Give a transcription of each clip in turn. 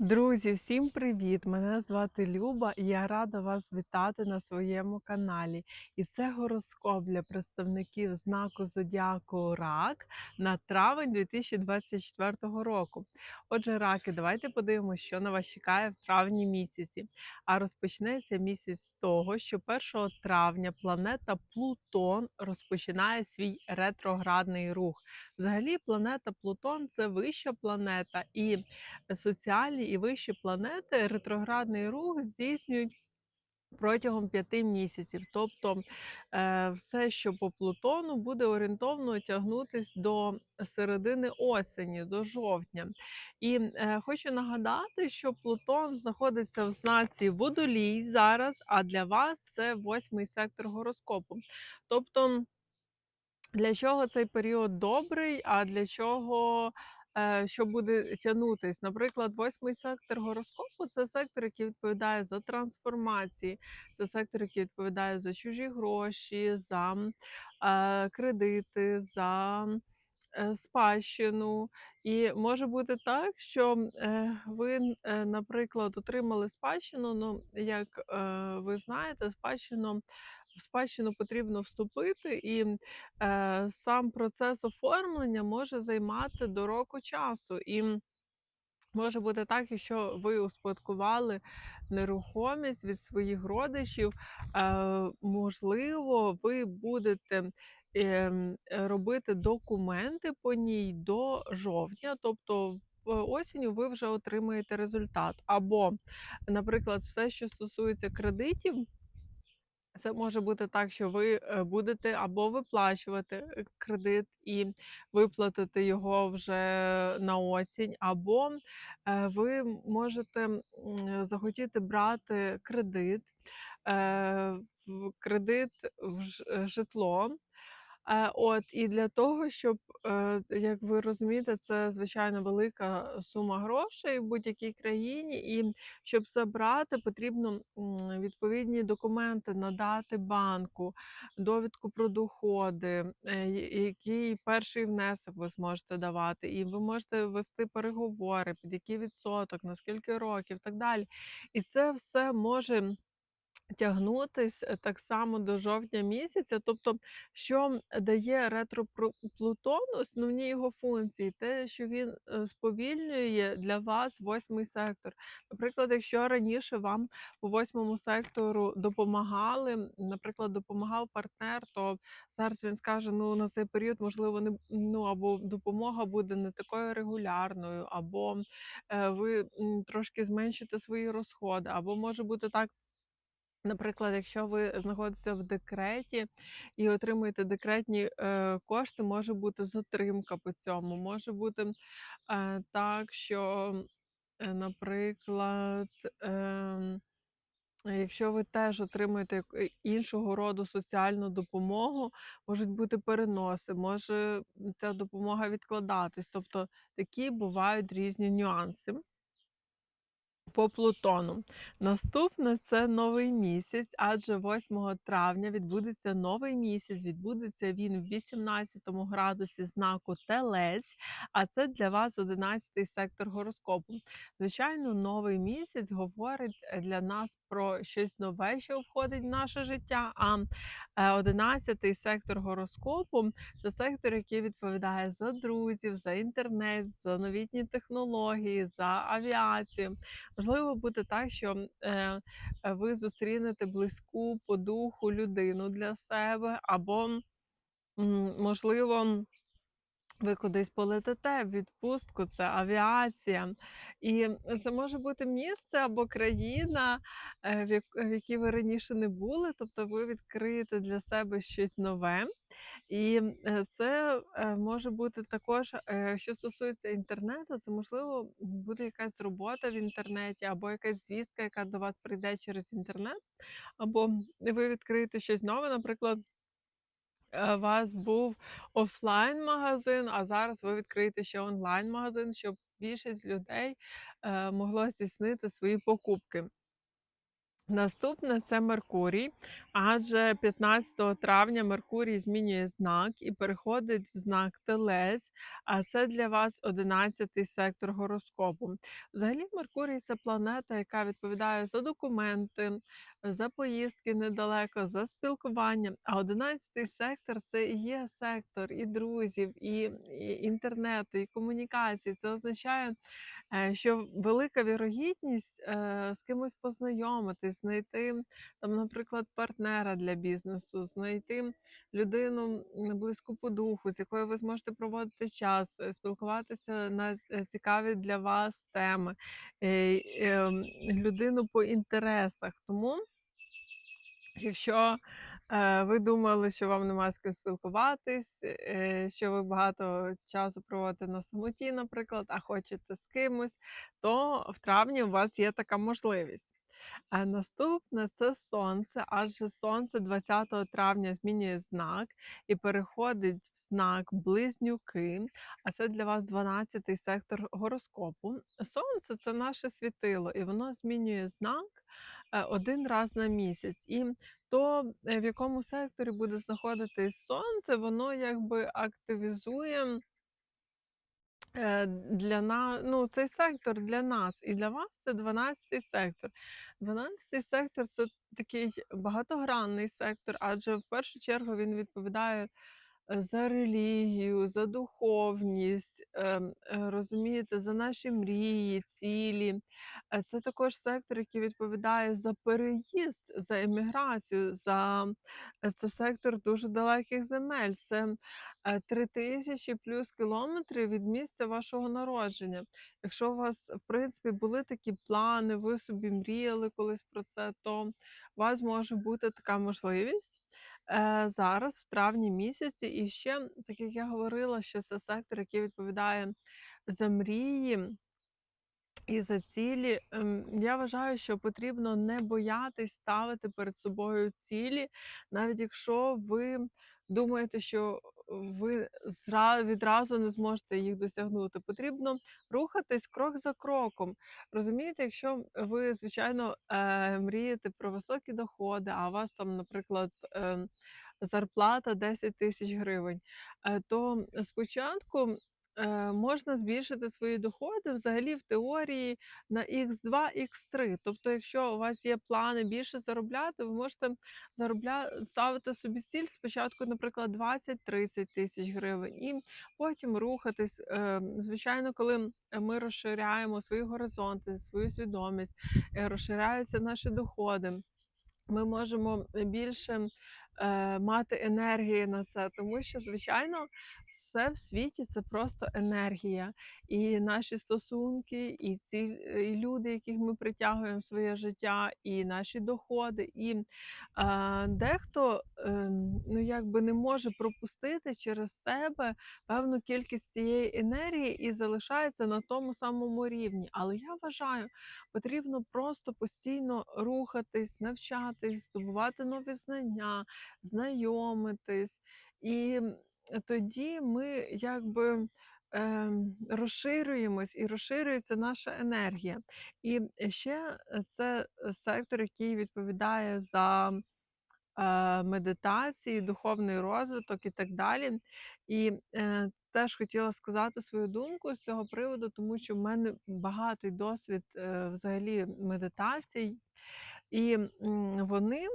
Друзі, всім привіт! Мене звати Люба і я рада вас вітати на своєму каналі. І це гороскоп для представників знаку Зодіаку Рак на травень 2024 року. Отже, раки, давайте подивимося, що на вас чекає в травні місяці. А розпочнеться місяць з того, що 1 травня планета Плутон розпочинає свій ретроградний рух. Взагалі, планета Плутон це вища планета і соціальні і вищі планети ретроградний рух здійснюють протягом п'яти місяців. Тобто е, все, що по Плутону, буде орієнтовно тягнутись до середини осені, до жовтня. І е, хочу нагадати, що Плутон знаходиться в знаці Водолій зараз, а для вас це восьмий сектор гороскопу. Тобто, для чого цей період добрий, а для чого що буде тягнутись. Наприклад, восьмий сектор гороскопу це сектор, який відповідає за трансформації, це сектор, який відповідає за чужі гроші, за е, кредити, за е, спадщину. І може бути так, що е, ви, е, наприклад, отримали спадщину. Ну, як е, ви знаєте, спадщину. В спадщину потрібно вступити, і е, сам процес оформлення може займати до року часу. І може бути так, якщо ви успадкували нерухомість від своїх родичів, е, можливо, ви будете. ем, Робити документи по ній до жовтня, тобто в осінню ви вже отримаєте результат. Або, наприклад, все, що стосується кредитів, це може бути так, що ви е, будете або виплачувати е, кредит і виплатити його вже на осінь, або е, ви можете захотіти брати кредит, кредит в житло. Е, От і для того, щоб, е, як ви розумієте, це звичайно велика сума грошей в будь-якій країні, і щоб забрати, потрібно відповідні документи надати банку, довідку про доходи, е, який перший внесок ви зможете давати, і ви можете вести переговори, під який відсоток, на скільки років, так далі. І це все може тягнутись е, так само до жовтня місяця. Тобто, що дає ретро-Плутон, основні його функції, те, що він е, сповільнює для вас восьмий сектор. Наприклад, якщо раніше вам по восьмому сектору допомагали, наприклад, допомагав партнер, то зараз він скаже: ну на цей період можливо не ну або допомога буде не такою регулярною, або е, ви трошки зменшите свої розходи, або може бути так. Наприклад, якщо ви знаходитеся в декреті і отримуєте декретні е, кошти, може бути затримка по цьому. Може бути е, так, що, е, наприклад, ем, якщо ви теж отримуєте е, іншого роду соціальну допомогу, можуть бути переноси, може ця допомога відкладатись. Тобто такі бувають різні нюанси по Плутону. Наступне це новий місяць, адже 8 травня відбудеться новий місяць. Відбудеться він в 18 градусі знаку Телець, а це для вас 11 сектор гороскопу. Звичайно, новий місяць говорить для нас про щось нове, що входить в наше життя. А 11 сектор гороскопу це сектор, який відповідає за друзів, за інтернет, за новітні технології, за авіацію. Можливо, буде так, що е, е, ви зустрінете близьку по духу людину для себе, або, можливо, ви кудись полетите в відпустку, це авіація. І це може бути місце або країна, е, в якій ви раніше не були, тобто ви відкриєте для себе щось нове. І е, це е, може бути також, що стосується інтернету, це можливо буде якась робота в інтернеті, або якась звістка, яка до вас прийде через інтернет, або ви відкриєте щось нове. Наприклад, у вас був офлайн-магазин, а зараз ви відкриєте ще онлайн-магазин, щоб більшість людей е, могло здійснити свої покупки. Наступне це Меркурій, адже 15 травня Меркурій змінює знак і переходить в знак Телець, а це для вас 11-й сектор гороскопу. Взагалі, Меркурій це планета, яка відповідає за документи, за поїздки недалеко, за спілкування. А 11-й сектор це і є сектор і друзів, і, інтернету, і комунікацій. Це означає що велика вірогідність е, з кимось познайомитись, знайти там, наприклад, партнера для бізнесу, знайти людину близьку по духу, з якою ви зможете проводити час, е, спілкуватися на е, цікаві для вас теми, е, ем, людину по інтересах. Тому Якщо е, ви думали, що вам нема з ким спілкуватись, е, що ви багато часу проводите на самоті, наприклад, а хочете з кимось, то в травні у вас є така можливість. А наступне це сонце, адже сонце 20 травня змінює знак і переходить в знак близнюки, а це для вас 12-й сектор гороскопу. Сонце це наше світило, і воно змінює знак е, один раз на місяць. І то, е, в якому секторі буде знаходитись сонце, воно якби активізує Е, для на ну, цей сектор для нас і для вас це 12-й сектор. 12-й сектор це такий багатогранний сектор, адже в першу чергу він відповідає е, за релігію, за духовність, розумієте, за наші мрії, цілі. Е, Це також сектор, який відповідає за переїзд, за еміграцію, за е, це сектор дуже далеких земель. Це е, 3000 плюс кілометрів від місця вашого народження. Якщо у вас, в принципі, були такі плани, ви собі мріяли колись про це, то у вас може бути така можливість. Е, зараз, в травні місяці, і ще, так як я говорила, що це сектор, який відповідає за мрії, і за цілі, ем, я вважаю, що потрібно не боятись ставити перед собою цілі, навіть якщо ви думаєте, що ви відразу не зможете їх досягнути. Потрібно рухатись крок за кроком. Розумієте, якщо ви, звичайно, е, мрієте про високі доходи, а у вас там, наприклад, ем, зарплата 10 тисяч гривень, е, то спочатку можна збільшити свої доходи взагалі в теорії на Х2, Х3. Тобто, якщо у вас є плани більше заробляти, ви можете заробля... ставити собі ціль спочатку, наприклад, 20-30 тисяч гривень, і потім рухатись. Е, Звичайно, коли ми розширяємо свої горизонти, свою свідомість, е, розширяються наші доходи. Ми можемо більше е, мати енергії на це, тому що, звичайно, все в світі це просто енергія. І наші стосунки, і ці і люди, яких ми притягуємо в своє життя, і наші доходи. І е, дехто е, ну, якби не може пропустити через себе певну кількість цієї енергії і залишається на тому самому рівні. Але я вважаю, потрібно просто постійно рухатись, навчатись, здобувати нові знання, знайомитись. І тоді ми якби ем, розширюємось і розширюється наша енергія. І ще це сектор, який відповідає за е, медитації, духовний розвиток і так далі. І е, теж хотіла сказати свою думку з цього приводу, тому що в мене багатий досвід е, взагалі медитацій, і вони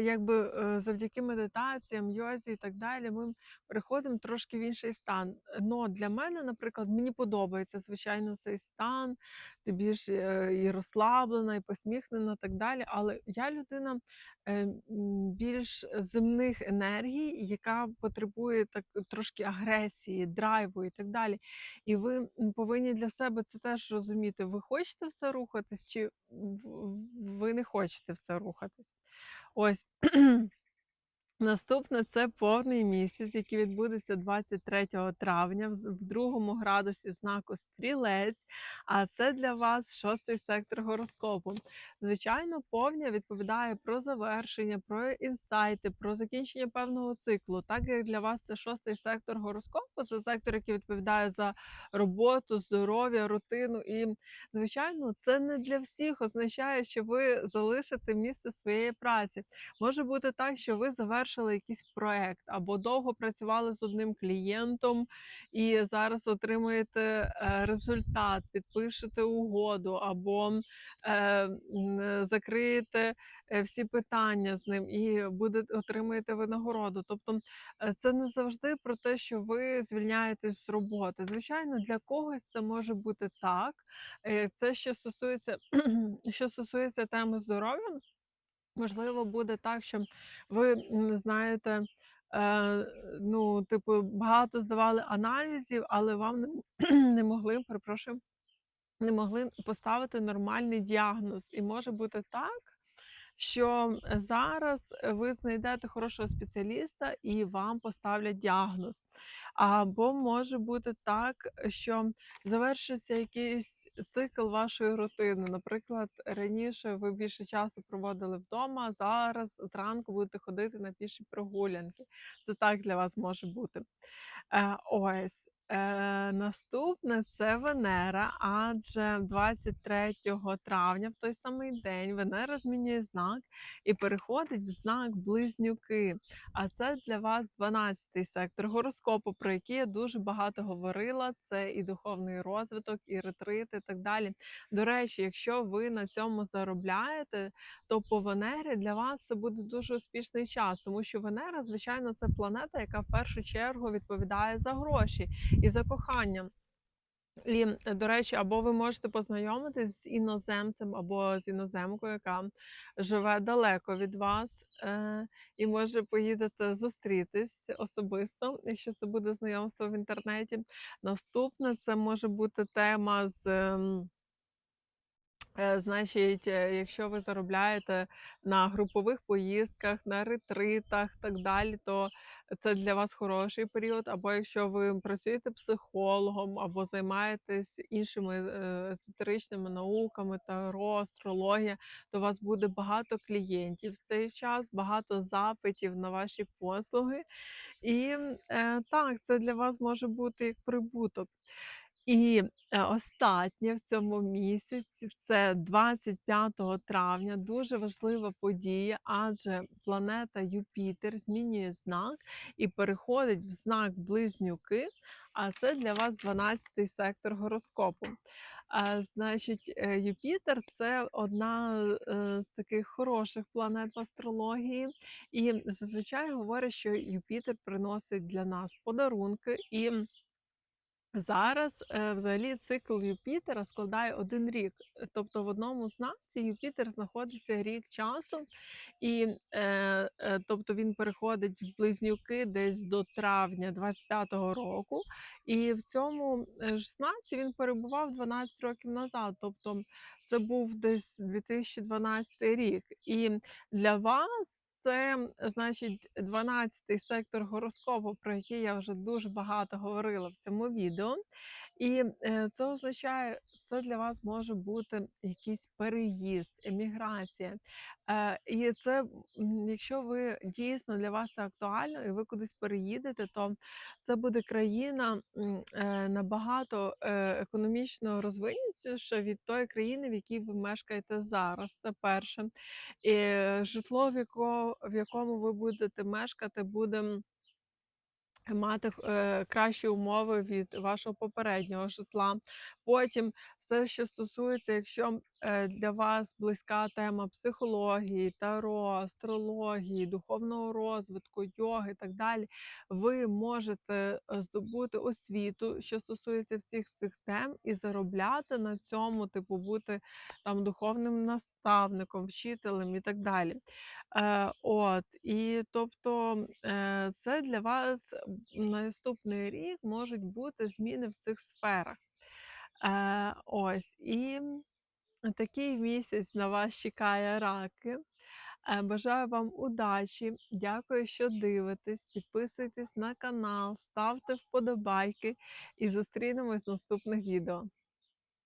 якби, е, завдяки медитаціям, йозі і так далі, ми переходимо трошки в інший стан. Но для мене, наприклад, мені подобається, звичайно, цей стан, ти більш е, і розслаблена, і посміхнена, так далі. Але я людина е, більш земних енергій, яка потребує так трошки агресії, драйву і так далі. І ви повинні для себе це теж розуміти. Ви хочете в це рухатись, чи ви не хочете в це рухатись? Ось. Наступне це повний місяць, який відбудеться 23 травня в другому градусі знаку Стрілець, а це для вас шостий сектор гороскопу. Звичайно, повня відповідає про завершення, про інсайти, про закінчення певного циклу. Так як для вас це шостий сектор гороскопу, це сектор, який відповідає за роботу, здоров'я, рутину. І, звичайно, це не для всіх означає, що ви залишите місце своєї праці. Може бути так, що ви завершили якийсь проект або довго працювали з одним клієнтом і зараз отримуєте е, результат, підпишете угоду або е, закриєте е, всі питання з ним і будете отримуєте винагороду. Тобто це не завжди про те, що ви звільняєтесь з роботи. Звичайно, для когось це може бути так. Це що стосується, що стосується теми здоров'я. Можливо, буде так, що ви, знаєте, е, ну, типу, багато здавали аналізів, але вам не не могли, перепрошую, не могли поставити нормальний діагноз. І може бути так, що зараз ви знайдете хорошого спеціаліста і вам поставлять діагноз. Або може бути так, що завершиться якийсь цикл вашої рутини. Наприклад, раніше ви більше часу проводили вдома, зараз зранку будете ходити на піші прогулянки. Це так для вас може бути. Е, ось. Е, наступне це Венера, адже 23 травня, в той самий день, Венера змінює знак і переходить в знак Близнюки. А це для вас 12-й сектор гороскопу, про який я дуже багато говорила. Це і духовний розвиток, і ретрити, і так далі. До речі, якщо ви на цьому заробляєте, то по Венері для вас це буде дуже успішний час, тому що Венера, звичайно, це планета, яка в першу чергу відповідає за гроші і за кохання. І, е, до речі, або ви можете познайомитись з іноземцем або з іноземкою, яка живе далеко від вас, е, і може поїдете зустрітись особисто, якщо це буде знайомство в інтернеті. Наступне це може бути тема з. Е, значить, е, якщо ви заробляєте на групових поїздках, на ретритах, так далі, то це для вас хороший період. Або якщо ви працюєте психологом, або займаєтесь іншими е, езотеричними науками, таро, астрологія, то у вас буде багато клієнтів в цей час, багато запитів на ваші послуги. І так, це для вас може бути як прибуток. І, е, останнє в цьому місяці це 25 травня, дуже важлива подія, адже планета Юпітер змінює знак і переходить в знак Близнюки, а це для вас 12 сектор гороскопу. Значить, е, Юпітер це одна е, з таких хороших планет в астрології, і зазвичай говорять, що Юпітер приносить для нас подарунки і Зараз, е, взагалі, цикл Юпітера складає один рік. Е, Тобто в одному знаці Юпітер знаходиться рік часу, і е, тобто він переходить в близнюки десь до травня 25-го року. І в цьому ж знаці він перебував 12 років назад. Тобто це був десь 2012 рік. І для вас. Це, значить, 12-й сектор гороскопу, про який я вже дуже багато говорила в цьому відео. І е, це означає, це для вас може бути якийсь переїзд, еміграція. Е, і це, якщо ви дійсно для вас це актуально, і ви кудись переїдете, то це буде країна е, набагато економічно розвинутіша від тої країни, в якій ви мешкаєте зараз. Це перше. І житло, в якому ви будете мешкати, буде мати е, кращі умови від вашого попереднього житла. Потім все, що стосується, якщо е, для вас близька тема психології, таро, астрології, духовного розвитку, йоги і так далі, ви можете е, здобути освіту, що стосується всіх цих тем, і заробляти на цьому, типу, бути там духовним наставником, вчителем і так далі. Е, от, і тобто це для вас наступний рік можуть бути зміни в цих сферах. Е, ось, і такий місяць на вас чекає раки. Е, Бажаю вам удачі. Дякую, що дивитесь. Підписуйтесь на канал, ставте вподобайки і зустрінемось в наступних відео.